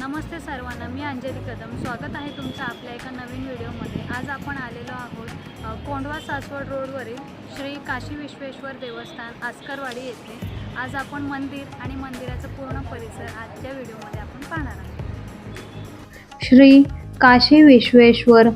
नमस्ते सर्वांना मी अंजली कदम. स्वागत आहे तुमचं आपल्या एका नवीन व्हिडिओमध्ये. आज आपण आलेलो आहोत कोंडवा कोंढवा सासवड रोडवरील श्री काशी विश्वेश्वर देवस्थान आस्करवाडी येथे. आज आपण मंदिर आणि मंदिराचा पूर्ण परिसर आजच्या व्हिडिओमध्ये आपण पाहणार आहोत. श्री काशी विश्वेश्वर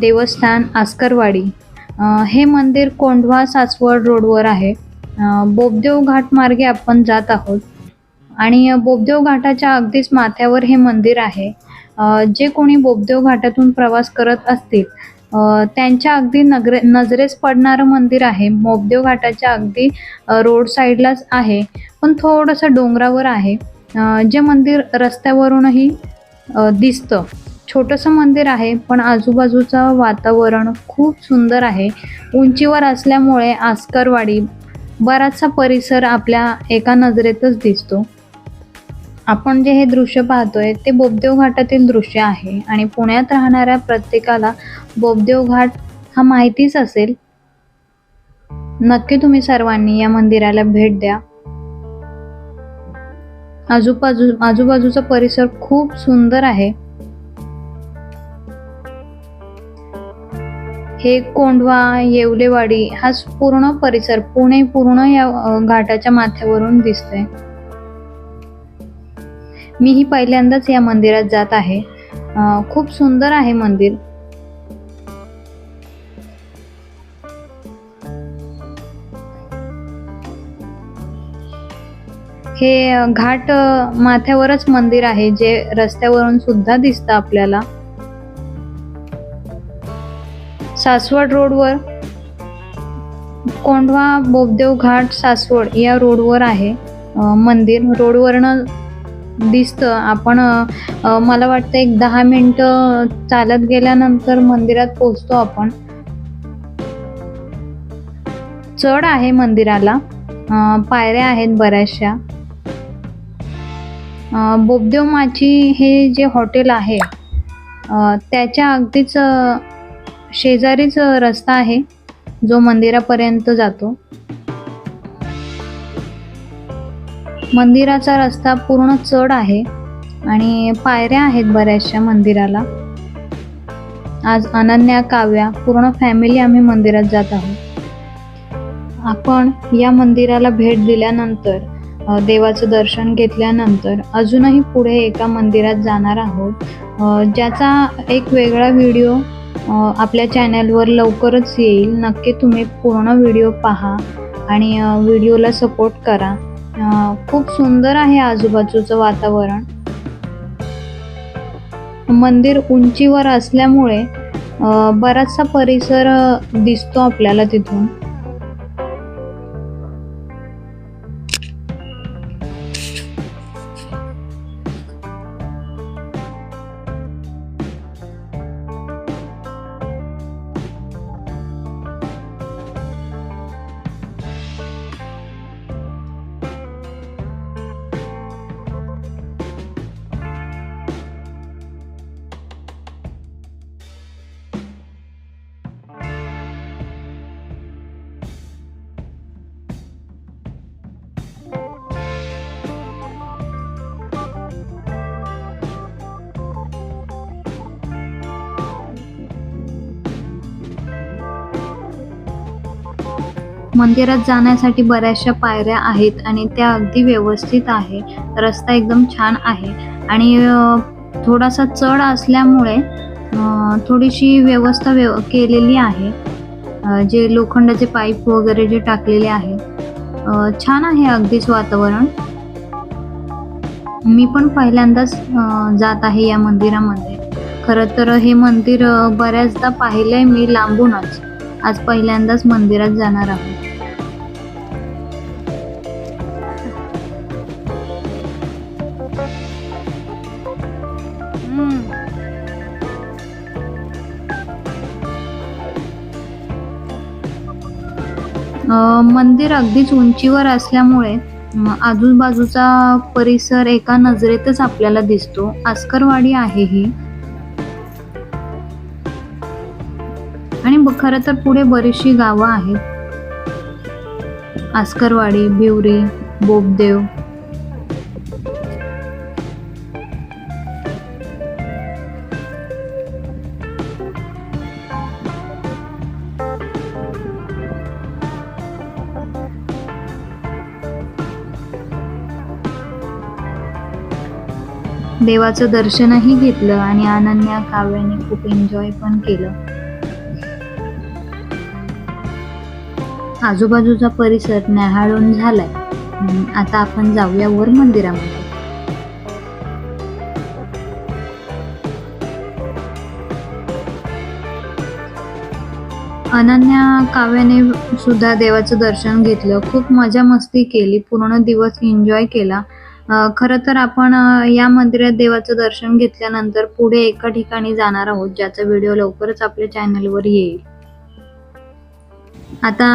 देवस्थान आस्करवाडी. हे मंदिर कोंढवा सासवड रोडवर आहे. बोबदेव घाट मार्गे आपण जात आहोत. आणि बोबदेव घाटाच्या अगदीच माथ्यावर हे मंदिर आहे. जे कोणी बोबदेव घाटातून प्रवास करत असतील त्यांच्या अगदी नगरे नजरेस पडणारं मंदिर आहे. बोबदेव घाटाच्या अगदी रोड साईडलाच आहे. पण थोडंसं डोंगरावर आहे. जे मंदिर रस्त्यावरूनही दिसतं. छोटंसं मंदिर आहे पण आजूबाजूचं वातावरण खूप सुंदर आहे. उंचीवर असल्यामुळे आस्करवाडी बराचसा परिसर आपल्या एका नजरेतच दिसतो. आपण जे हे दृश्य पाहतोय ते बोबदेव घाटातील दृश्य आहे. आणि पुण्यात राहणाऱ्या प्रत्येकाला बोबदेव घाट हा माहितीच असेल. नक्की तुम्ही सर्वांनी या मंदिराला भेट द्या. आजूबाजू आजूबाजूचा परिसर खूप सुंदर आहे. हे कोंढवा येवलेवाडी हा पूर्ण परिसर पुणे पूर्ण या घाटाच्या माथ्यावरून दिसतोय. मीही पहिल्यांदाच या मंदिरात जात आहे. खूप सुंदर आहे मंदिर. हे घाट माथ्यावरच मंदिर आहे जे रस्त्यावरून सुद्धा दिसतं आपल्याला. सासवड रोडवर कोंढवा बोबदेव घाट सासवड या रोडवर आहे मंदिर. रोडवरनं दिसतं. आपण मला वाटतं एक दहा मिनटं चालत गेल्यानंतर मंदिरात पोहोचतो आपण. चढ आहे मंदिराला. पायऱ्या आहेत बऱ्याचशा. बोबदेव माची हे जे हॉटेल आहे त्याच्या अगदीच शेजारीच रस्ता आहे जो मंदिरापर्यंत जातो. मंदिराचा रस्ता पूर्ण चढ आहे आणि पायऱ्या आहेत बऱ्याचशा मंदिराला. आज अनन्या काव्या पूर्ण फॅमिली आम्ही मंदिरात जात आहोत. आपण या मंदिराला भेट दिल्यानंतर देवाचं दर्शन घेतल्यानंतर अजूनही पुढे एका मंदिरात जाणार आहोत. ज्याचा एक वेगळा व्हिडिओ आपल्या चॅनलवर लवकरच येईल. नक्की तुम्ही पूर्ण व्हिडिओ पहा आणि व्हिडिओला सपोर्ट करा. खूप सुंदर आहे आजूबाजूचं वातावरण. मंदिर उंचीवर असल्यामुळे बराचसा परिसर दिसतो आपल्याला तिथून. मंदिरात जाण्यासाठी बऱ्याचशा पायऱ्या आहेत आणि त्या अगदी व्यवस्थित आहे. रस्ता एकदम छान आहे. आणि थोडासा चढ असल्यामुळे थोडीशी व्यवस्था व्यव केलेली आहे. जे लोखंडाचे पाईप वगैरे जे टाकलेले आहे. छान आहे अगदीच वातावरण. मी पण पहिल्यांदाच जात आहे या मंदिरामध्ये. खरं तर हे मंदिर बऱ्याचदा बऱ्याचदा पाहिलंय मी लांबूनच. आज पहिल्यांदाच मंदिरात जाणार आहोत मंदिर अगदीच उंचीवर असल्यामुळे आजूबाजूचा परिसर एका नजरेतच आपल्याला दिसतो. आस्करवाडी आहे ही. आणि खर खरं तर पुढे बरीचशी गावं आहेत. आस्करवाडी बिवरी बोबदेव. देवाचं दर्शनही घेतलं आणि अनन्या काव्याने खूप एन्जॉय पण केलं. आजूबाजूचा परिसर न्याहाळून झालाय. आता आपण जाऊया वर मंदिरामध्ये. अनन्या काव्याने सुद्धा देवाचं दर्शन घेतलं. खूप मजा मस्ती केली. पूर्ण दिवस एन्जॉय केला. खर तर आपण या मंदिरात देवाचं दर्शन घेतल्यानंतर पुढे एका ठिकाणी जाणार आहोत ज्याचा व्हिडिओ लवकरच आपल्या चॅनलवर येईल. आता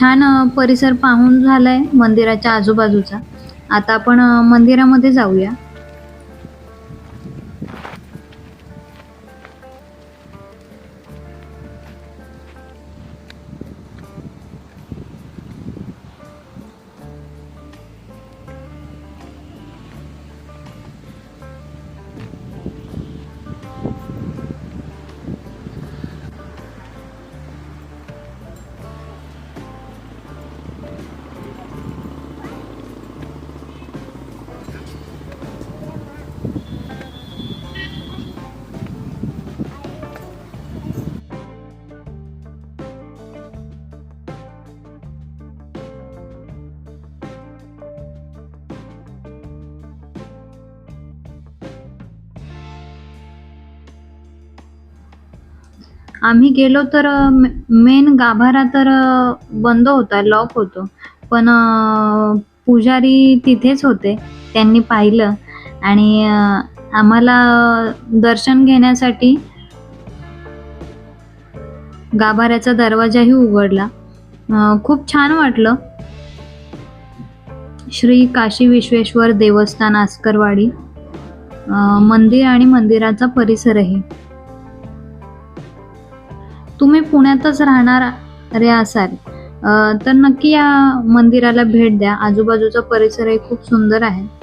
छान परिसर पाहून झालाय मंदिराच्या आजूबाजूचा. आता आपण मंदिरामध्ये जाऊया. आम्ही गेलो तर मेन गाभारा तर बंद होता लॉक होतो. पण पुजारी तिथेच होते. त्यांनी पाहिलं. आणि आम्हाला दर्शन घेण्यासाठी गाभाऱ्याचा दरवाजाही उघडला. खूप छान वाटलं. श्री काशी विश्वेश्वर देवस्थान आस्करवाडी. मंदिर आणि मंदिराचा परिसरही. तुम्ही पुण्यातच राहणार रे असाल. अ, तर नक्की या मंदिराला भेट द्या. आजूबाजूचा परिसरही खूप सुंदर आहे.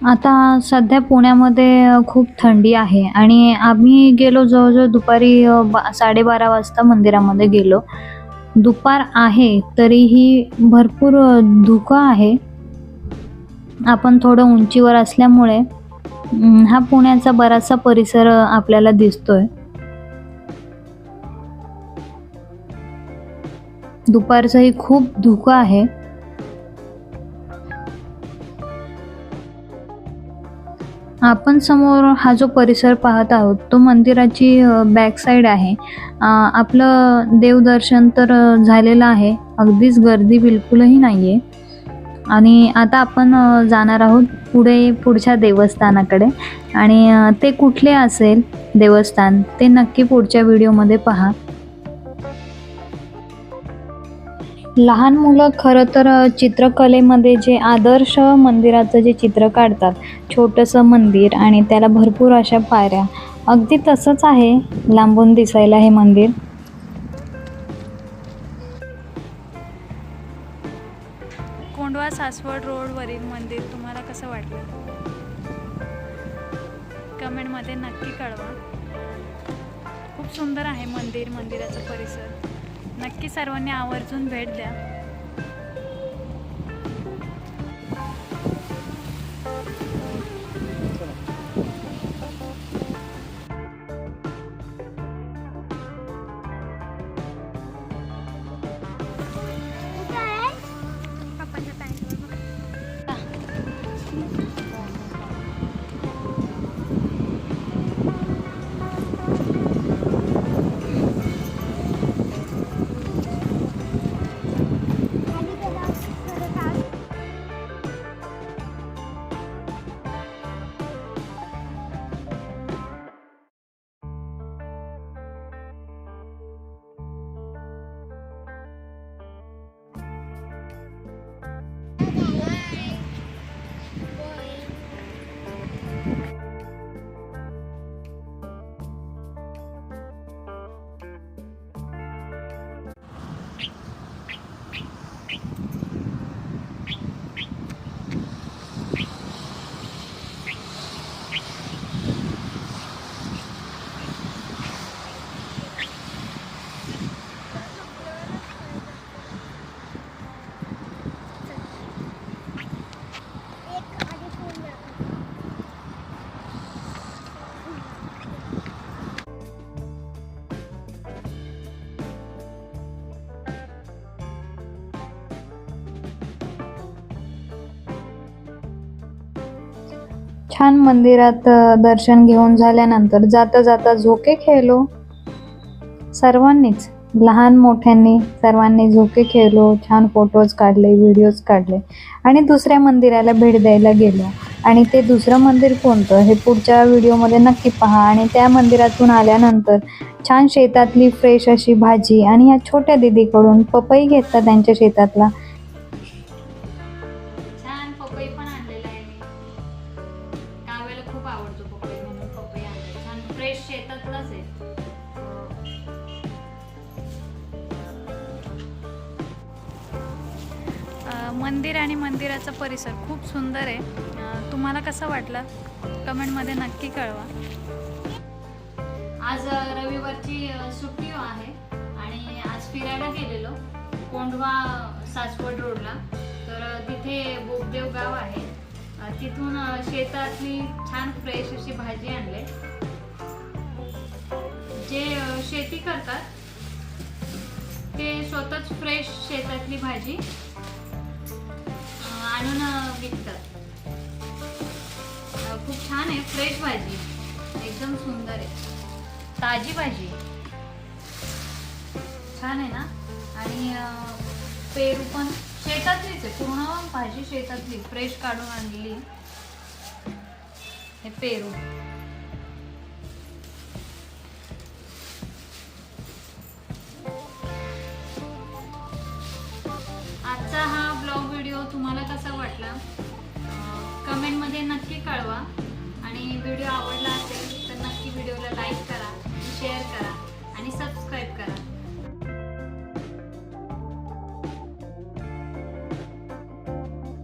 आता सध्या पुण्यामध्ये खूप थंडी आहे. आणि आम्ही गेलो जवळजवळ दुपारी बा साडेबारा वाजता मंदिरामध्ये गेलो. दुपार आहे तरीही भरपूर धुकं आहे. आपण थोडं उंचीवर असल्यामुळे हा पुण्याचा बराचसा परिसर आपल्याला दिसतोय. दुपारचंही खूप धुकं आहे. आपण समोर हा जो परिसर पाहत आहोत तो मंदिराची बॅक साईड आहे. आपलं देवदर्शन तर झालेलं आहे. अगदीच गर्दी बिलकुलही नाही आहे आणि आता आपण जाणार आहोत पुढे पुढच्या देवस्थानाकडे. आणि ते कुठले असेल देवस्थान ते नक्की पुढच्या व्हिडिओमध्ये पहा. लहान मुलं खरं तर चित्रकलेमध्ये जे आदर्श मंदिराचं जे चित्र काढतात छोटंसं मंदिर आणि त्याला भरपूर अशा पायऱ्या अगदी तसंच आहे लांबून दिसायला हे मंदिर. कोंडवा सासवड रोडवरील मंदिर तुम्हाला कसं वाटलं? कमेंटमध्ये नक्की कळवा. खूप सुंदर आहे मंदिर मंदिराचा परिसर. नक्की सर्वांनी आवर्जून भेट द्या. छान मंदिरात दर्शन घेऊन झाल्यानंतर जाता जाता झोके खेळलो. सर्वांनीच लहान मोठ्यांनी सर्वांनी झोके खेळलो छान फोटोज काढले व्हिडिओज काढले आणि दुसऱ्या मंदिराला भेट द्यायला गेलो. आणि ते दुसरं मंदिर कोणतं हे पुढच्या व्हिडिओमध्ये नक्की पहा आणि त्या मंदिरातून आल्यानंतर छान शेतातली फ्रेश अशी भाजी आणि ह्या छोट्या दिदीकडून पपई घेतला त्यांच्या शेतातला. आणि मंदिराचा परिसर खूप सुंदर आहे. तुम्हाला कसं वाटलं? कमेंटमध्ये नक्की कळवा. आज रविवारची सुट्टी आहे आणि आज फिरायला गेलेलो कोंढवा सासवड रोडला. तर तिथे बोगदेव गाव आहे. तिथून शेतातली छान फ्रेश अशी भाजी आणले. जे शेती करतात ते स्वतःच फ्रेश शेतातली भाजी. आणून विकतात. खूप छान आहे फ्रेश भाजी. एकदम सुंदर आहे. ताजी भाजी. छान आहे ना? आणि पेरू पण शेतातलीच आहे. पूर्ण भाजी शेतातली. फ्रेश काढून आणलेली हे पेरू. कमेंटमध्ये